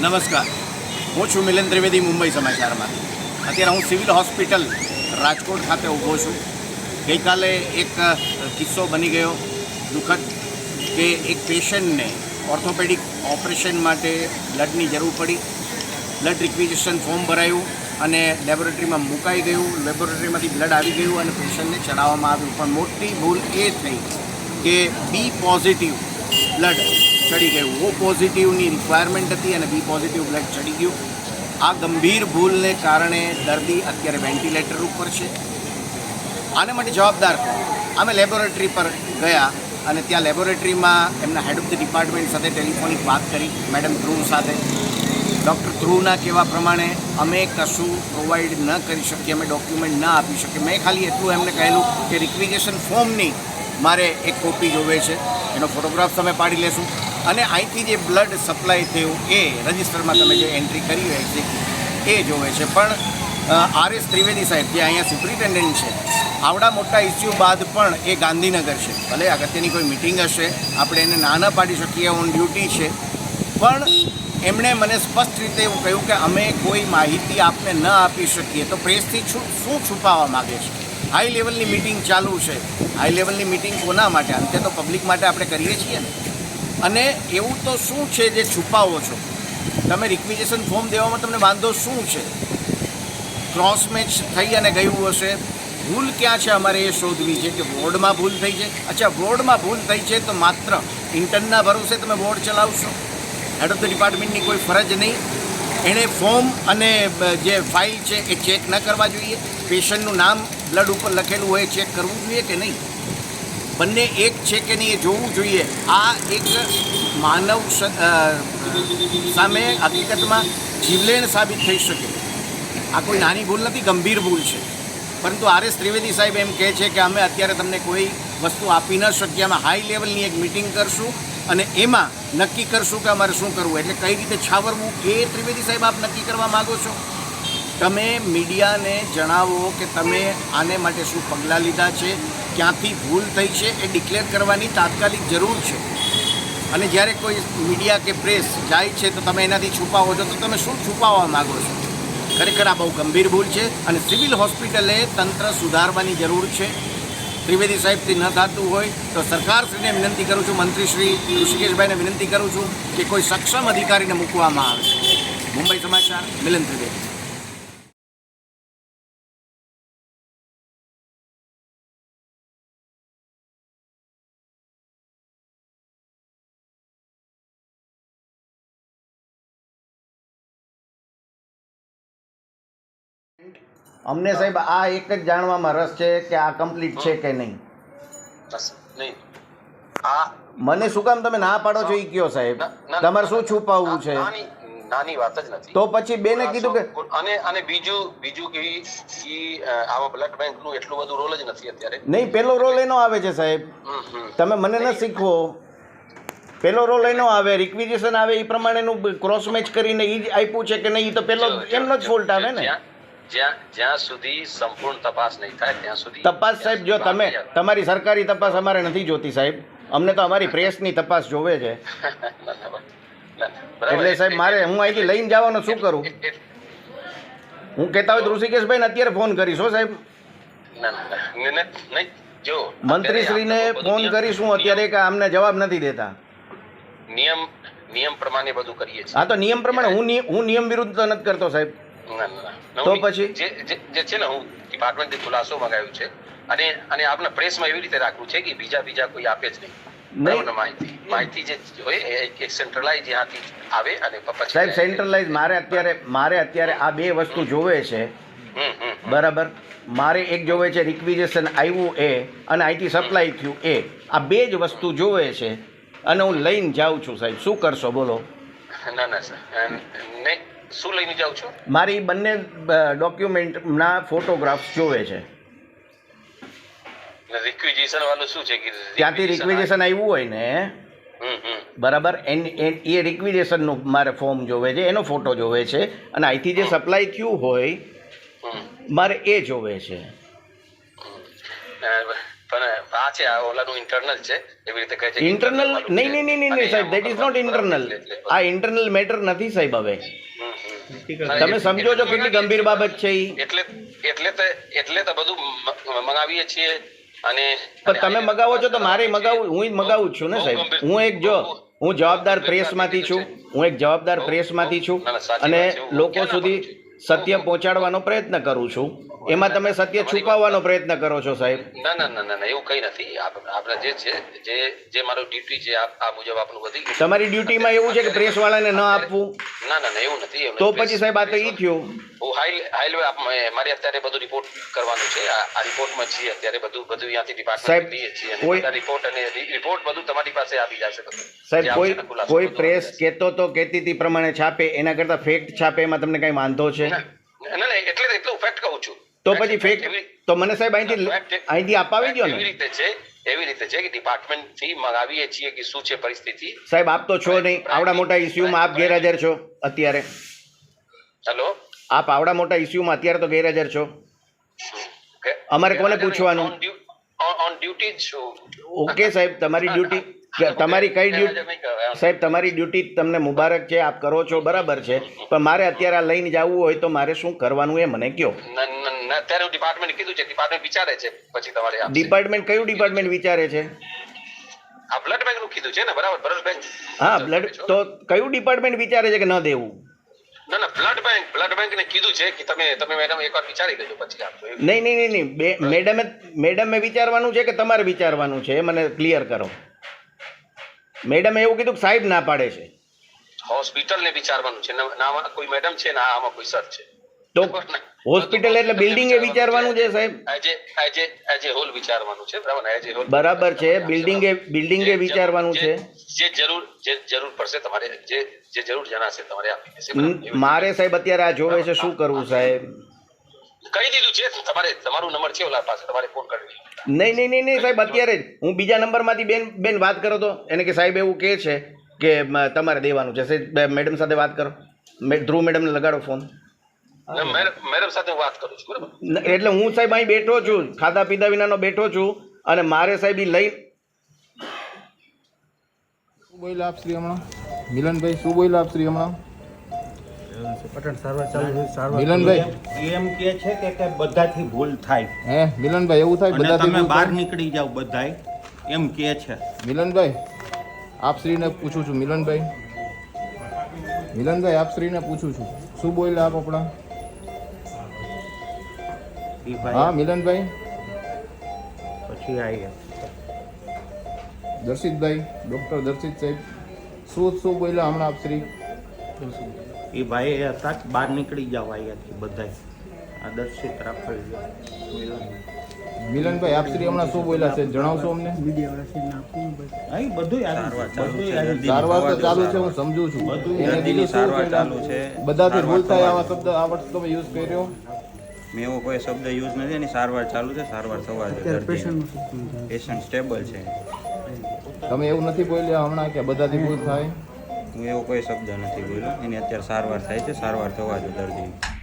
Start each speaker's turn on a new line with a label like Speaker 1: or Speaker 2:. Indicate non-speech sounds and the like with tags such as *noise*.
Speaker 1: નમસ્કાર. હું છું મિલન ત્રિવેદી, મુંબઈ સમાચારમાં. અત્યારે હું સિવિલ હોસ્પિટલ રાજકોટ ખાતે ઊભો છું. ગઈકાલે એક કિસ્સો બની ગયો દુઃખદ કે એક પેશન્ટને ઓર્થોપેડિક ઓપરેશન માટે બ્લડની જરૂર પડી. બ્લડ રિક્વિઝિશન ફોર્મ ભરાયું અને લેબોરેટરીમાં મુકાઈ ગયું. લેબોરેટરીમાંથી બ્લડ આવી ગયું અને પેશન્ટને ચડાવવામાં આવ્યું. પણ મોટી ભૂલ એ થઈ કે બી પોઝિટિવ બ્લડ ચડી ગયું. ઓ પોઝિટિવની રિક્વાયરમેન્ટ હતી અને બી પોઝિટિવ બ્લડ ચડી ગયું. આ ગંભીર ભૂલને કારણે દર્દી અત્યારે વેન્ટિલેટર ઉપર છે. આને માટે જવાબદાર અમે લેબોરેટરી પર ગયા અને ત્યાં લેબોરેટરીમાં એમના હેડ ઓફ ધ ડિપાર્ટમેન્ટ સાથે ટેલિફોનિક વાત કરી મેડમ ધ્રુવ સાથે. ડૉક્ટર ધ્રુવના કહેવા પ્રમાણે અમે કશું પ્રોવાઈડ ન કરી શકીએ, અમે ડોક્યુમેન્ટ ન આપી શકીએ. મેં ખાલી એટલું એમને કહેલું કે રિક્વિઝેશન ફોર્મની મારે એક કોપી જોવે છે. એનો ફોટોગ્રાફ તમે પાડી લેશું. અને અહીંથી જે બ્લડ સપ્લાય થયું એ રજિસ્ટરમાં તમે જે એન્ટ્રી કરી હોય છે, એ જોવે છે. પણ આર એસ ત્રિવેદી સાહેબ, જે અહીંયા સુપ્રિન્ટેન્ડન્ટ છે, આવડા મોટા ઇસ્યુ બાદ પણ એ ગાંધીનગર છે. ભલે અગત્યની કોઈ મિટિંગ હશે, આપણે એને ના ન પાડી શકીએ ઓન ડ્યુટી છે. પણ, એમણે મને સ્પષ્ટ રીતે એવું કહ્યું કે અમે કોઈ માહિતી આપને ન આપી શકીએ. તો પ્રેસથી શું છુપાવવા માગે છે? હાઈ લેવલની મિટિંગ ચાલુ છે. હાઈ લેવલની મિટિંગ કોના માટે? અંતે તો પબ્લિક માટે આપણે કરીએ છીએ ને. અને એવું તો શું છે જે છુપાવો છો? તમે રિક્વિઝેશન ફોર્મ દેવામાં તમને વાંધો શું છે? ક્રોસ મેચ થઈ અને ગયું હશે. ભૂલ ક્યાં છે અમારે એ શોધવી છે કે બોર્ડમાં ભૂલ થઈ છે? અચ્છા બોર્ડમાં ભૂલ થઈ છે તો માત્ર ઇન્ટર્નના ભરોસે તમે બોર્ડ ચલાવશો? હેડ ઓફ ધ ડિપાર્ટમેન્ટની કોઈ ફરજ નહીં. એણે ફોર્મ અને જે ફાઇલ છે એ ચેક ન કરવા જોઈએ. પેશન્ટનું નામ બ્લડ ઉપર લખેલું હોય ચેક કરવું જોઈએ કે નહીં? બંને એક છે કે નહીં એ જોવું જોઈએ. આ એક માનવ સામે હકીકતમાં જીવલેણ સાબિત થઈ શકે. આ કોઈ નાની ભૂલ નથી, ગંભીર ભૂલ છે. પરંતુ આર એસ ત્રિવેદી સાહેબ એમ કહે છે કે અમે અત્યારે તમને કોઈ વસ્તુ આપી ન શકીએ, અમે હાઈ લેવલની એક મિટિંગ કરશું અને એમાં નક્કી કરશું કે અમારે શું કરવું. એટલે કઈ રીતે છાવરવું એ ત્રિવેદી સાહેબ આપ નક્કી કરવા માગો છો? તમે મીડિયાને જણાવો કે તમે આને માટે શું પગલાં લીધા છે? ક્યાંથી ભૂલ થઈ છે એ ડિક્લેર કરવાની તાત્કાલિક જરૂર છે. અને જ્યારે કોઈ મીડિયા કે પ્રેસ જાય છે તો તમે એનાથી છુપાવો છો, તો તમે શું છુપાવવા માગો છો? ખરેખર આ બહુ ગંભીર ભૂલ છે અને સિવિલ હોસ્પિટલે તંત્ર સુધારવાની જરૂર છે. ત્રિવેદી સાહેબથી ન થતું હોય તો સરકારશ્રીને વિનંતી કરું છું મંત્રી શ્રી ઋષિકેશભાઈને વિનંતી કરું છું કે કોઈ સક્ષમ અધિકારીને મૂકવામાં આવે. મુંબઈ સમાચાર, મિલન ત્રિવેદી. અમને સાહેબ આ એક જ જાણવામાં રસ છે કે આ કમ્પ્લીટ છે કે નહીં?
Speaker 2: બસ નહીં. આ
Speaker 1: મને શું કામ તમે ના પાડો છો એ કયો સાહેબ? તમારે શું છુપાવવું છે?
Speaker 2: નાની વાત જ નથી.
Speaker 1: તો પછી બેને કીધું કે
Speaker 2: અને અને બીજું બીજું કે ઈ આવા બ્લડ બેંકનું એટલું બધું રોલ જ નથી અત્યારે.
Speaker 1: નહીં પેલો રોલ એનો આવે છે સાહેબ. તમે મને ન શીખવો. પેલો રોલ એનો આવે રિક્વિઝિશન આવે એ પ્રમાણેનું ક્રોસ મેચ કરીને એ જ આપ્યું છે કે નહીં તો પેલો એમનો જ ફોલ્ટ આવે ને.
Speaker 2: જ્યાં સુધી સંપૂર્ણ તપાસ નહીં થાય ત્યાં સુધી
Speaker 1: તપાસ સાહેબ જો તમે તમારી સરકારી તપાસ અમારે નથી જોતી સાહેબ. અમને તો અમારી પ્રેસની તપાસ જોવે છે. *laughs* એટલે સાહેબ મારે હું અહીંથી લઈને જવાનો શું કરું? *laughs* હું કહેતા હોય તો ઋષિકેશભાઈને અત્યારે ફોન કરીશ હો સાહેબ.
Speaker 2: ના, ના, ના.
Speaker 1: મંત્રીશ્રીને ફોન
Speaker 2: કરીશ
Speaker 1: કરીશું અત્યારે કે અમને જવાબ નથી દેતા.
Speaker 2: નિયમ નિયમ પ્રમાણે બધું કરીએ છીએ.
Speaker 1: હા તો નિયમ પ્રમાણે હું નિયમ હું નિયમ વિરુદ્ધ તો નથી કરતો સાહેબ.
Speaker 2: ના, ના, ના.
Speaker 1: તો પછી?
Speaker 2: જે છે ને હું ડિપાર્ટમેન્ટથી ખુલાસો મંગાવ્યું છે અને અને આપને પ્રેસમાં એવી રીતે રાખવું છે કે બીજા બીજા કોઈ આપે જ નહીં. માહિતી? માહિતી જે હોય એક- સેન્ટ્રલાઇઝ જ્યાંથી આવે અને પછી
Speaker 1: સાહેબ સેન્ટ્રલાઇઝ મારે અત્યારે મારે અત્યારે આ બે વસ્તુ જોવે છે. બરાબર? મારે એક જોવે છે રિક્વિઝેશન આવ્યું એ અને આઈટી સપ્લાય થયું એ. આ બે જ વસ્તુ જોવે છે અને હું લઈને જાઉં છું સાહેબ. શું કરશો? બોલો.
Speaker 2: ના ના સર નહીં. શું લઈને જાઉં છો?
Speaker 1: મારી બંને ડોક્યુમેન્ટના ફોટોગ્રાફ્સ જોવે છે.
Speaker 2: રિક્વિઝિશન વાળું શું છે કે
Speaker 1: ત્યાંથી રિક્વિઝિશન આવ્યું હોય ને. બરાબર? એન એ રિક્વિઝેશનનું મારે ફોર્મ જોવે છે એનો ફોટો જોવે છે અને અહીંથી જે સપ્લાય થયું હોય. મારે એ જોવે છે.
Speaker 2: પણ આ આ છે આ ઓલાનું ઇન્ટરનલ છે એવી રીતે કહે છે
Speaker 1: ઇન્ટરનલ નહીં નહીં નહીં નહીં સાહેબ દેટ ઇઝ નોટ ઇન્ટરનલ આ ઇન્ટરનલ મેટર નથી સાહેબ હવે. તમે સમજો છો કેટલી ગંભીર બાબત છે
Speaker 2: એટલે એટલે તો એટલે તો બધું મંગાવીએ છીએ અને
Speaker 1: પણ તમે મગાવો છો તો મારે મગાવું હું મગાવું જ છું ને સાહેબ. હું એક જો હું જવાબદાર પ્રેસમાંથી છું. હું એક જવાબદાર પ્રેસમાંથી છું અને લોકો સુધી સત્ય પહોંચાડવાનો પ્રયત્ન કરું છું. એમાં તમે સત્ય છુપાવવાનો પ્રયત્ન કરો છો સાહેબ?
Speaker 2: ના ના ના ના એવું કઈ નથી. આપણે જે છે જે જે મારું ડ્યુટી છે આ મુજબ આપણું બધી
Speaker 1: તમારી ડ્યુટીમાં એવું છે કે પ્રેસ વાળાને ન આપવું?
Speaker 2: ના ના ના એવું નથી.
Speaker 1: તો પછી સાહેબ આ તો ઈ થયું.
Speaker 2: હું હાઈ હાઈ આપ મારે અત્યારે બધું રિપોર્ટ કરવાનું છે. આ રિપોર્ટમાં છીએ અત્યારે બધું બધું
Speaker 1: અહીંયાથી
Speaker 2: ડિપાર્ટમેન્ટ લઈએ છીએ
Speaker 1: કોઈ-
Speaker 2: રિપોર્ટ અને રિપોર્ટ બધું તમારી પાસે આવી જશે.
Speaker 1: સાહેબ કોઈ કોઈ પ્રેસ
Speaker 2: કેતો
Speaker 1: કહેતો તો કહેતી હતી પ્રમાણે છાપે એના કરતાં ફેક્ટ છાપે એમાં તમને કઈ વાંધો છે?
Speaker 2: ના ના, ના એટલે એટલું ફેક્ટ કહું છું.
Speaker 1: તો પછી ફેક તો મને સાહેબ અહીંથી અહીંથી અપાવી દો
Speaker 2: એવી રીતે છે એવી રીતે છે કે ડિપાર્ટમેન્ટથી મંગાવીએ છીએ કે શું છે પરિસ્થિતિ.
Speaker 1: સાહેબ આપ તો છો નહીં. આવડા મોટા ઇસ્યુમાં આપ ગેરહાજર છો અત્યારે.
Speaker 2: હેલો
Speaker 1: આપ આવડા મોટા ઇસ્યુમાં અત્યારે તો ગેરહાજર છો. અમારે કોને પૂછવાનું?
Speaker 2: ઓન ડ્યુટી છું.
Speaker 1: ઓકે સાહેબ તમારી ડ્યુટી તમારી કઈ ડ્યુટી સાહેબ તમારી ડ્યુટી તમને મુબારક છે આપ કરો છો બરાબર છે. પણ મારે અત્યારે આ લઈને જવું હોય તો મારે શું કરવાનું એ મને કહો
Speaker 2: ન- ન- ન- અત્યારે ડિપાર્ટમેન્ટ કીધું છે ડિપાર્ટમેન્ટ વિચારે છે પછી તમારે.
Speaker 1: ડિપાર્ટમેન્ટ કયું ડિપાર્ટમેન્ટ વિચારે છે?
Speaker 2: આ બ્લડ બેંકનું કીધું છે ને બરાબર બ્લડ બેંક
Speaker 1: હા બ્લડ તો કયું ડિપાર્ટમેન્ટ વિચારે છે કે ન દેવું?
Speaker 2: ના ના બ્લડ બેંક બ્લડ બેંક ને કીધું છે કે તમે તમે મેડમ એકવાર વિચારી લેજો પછી આપજો
Speaker 1: નહીં નહીં નહીં મેડમે મેડમે વિચારવાનું છે કે તમારે વિચારવાનું છે એ મને ક્લિયર કરો. મેડમે એવું કીધું કે સાહેબ ના પાડે છે.
Speaker 2: હોસ્પિટલ ને વિચારવાનું છે. ના કોઈ મેડમ છે ના આમાં કોઈ સર છે.
Speaker 1: તો હોસ્પિટલ એટલે બિલ્ડિંગ એ વિચારવાનું છે. સાહેબ.
Speaker 2: આજે એજ એજ હોલ વિચારવાનું છે. બરાબર એજ હોલ
Speaker 1: બરાબર છે. બિલ્ડિંગ એ બિલ્ડિંગ એ વિચારવાનું છે.
Speaker 2: જે જરૂર જે જરૂર પડશે તમારે જે જે જરૂર જણાશે તમારે આપી?
Speaker 1: મારે સાહેબ અત્યારે આ જોવે છે. શું કરવું સાહેબ?
Speaker 2: કહી દીધું છે? તમારે તમારું નંબર છે ઓલા પાસે? તમારે ફોન કરી
Speaker 1: નહીં નહીં નહીં નહીં સાહેબ અત્યારે જ. હું બીજા નંબરમાંથી બેન બેન વાત કરો તો. એને કે સાહેબ એવું કહે છે કે તમારે દેવાનું છે. સાહેબ મેડમ સાથે વાત કરો. મે- ધ્રુવ મેડમને લગાડો ફોન
Speaker 2: મેડમ મેડમ સાથે વાત કરું છું બરાબર?
Speaker 1: એટલે હું સાહેબ અહીં બેઠો છું. ખાધા પીધા વિનાનો બેઠો છું. અને મારે સાહેબ લઈ
Speaker 3: શું બોલ્યા આપ શ્રી હમણાં? મિલનભાઈ શું બોલ આપ શ્રી હમણાં?
Speaker 4: પટણ સારવાર ચાલુ છે સારવાર
Speaker 3: મિલનભાઈ.
Speaker 5: એમ કે છે કે કે બધાથી ભૂલ થાય.
Speaker 3: હે મિલનભાઈ એવું થાય? બધા
Speaker 5: તમે બહાર નીકળી જાવ બધાય. એમ કે છે.
Speaker 3: મિલનભાઈ આપ શ્રીને પૂછું છું મિલનભાઈ. મિલનભાઈ આપ શ્રીને પૂછું છું. શું બોલ્યા આપ આપણા? હા
Speaker 5: ભાઈ.
Speaker 3: મિલનભાઈ.
Speaker 5: પછી આવી
Speaker 3: દર્શિતભાઈ ડૉક્ટર દર્શિત સાહેબ. શું શું બોલ્યા હમણાં આપ શ્રી?
Speaker 5: એ ભાઈ હતા બહાર નીકળી જાવ અહીંયાથી બધાય. આ દર્શિત રાખવી
Speaker 3: મિલનભાઈ આપ શ્રી હમણાં શું બોલ્યા છે? જણાવશો અમને?
Speaker 5: અહીં બધું બધું
Speaker 3: સારવાર તો ચાલુ છે હું સમજુ છું.
Speaker 5: બધું
Speaker 6: સારવાર ચાલુ છે.
Speaker 3: બધાથી ભૂલ થાય આવા શબ્દ આ વર્ષ તમે યુઝ કર્યો.
Speaker 6: મેં એવો કોઈ શબ્દ યુઝ નથી એની સારવાર ચાલુ છે સારવાર થવા છે પેશન્ટ સ્ટેબલ છે.
Speaker 3: તમે એવું નથી બોલ્યા હમણાં કે બધાથી ભૂલ થાય?
Speaker 6: હું એવો કોઈ શબ્દ નથી બોલ્યો. એની અત્યારે સારવાર થાય છે. સારવાર થવા છે દર્દીની.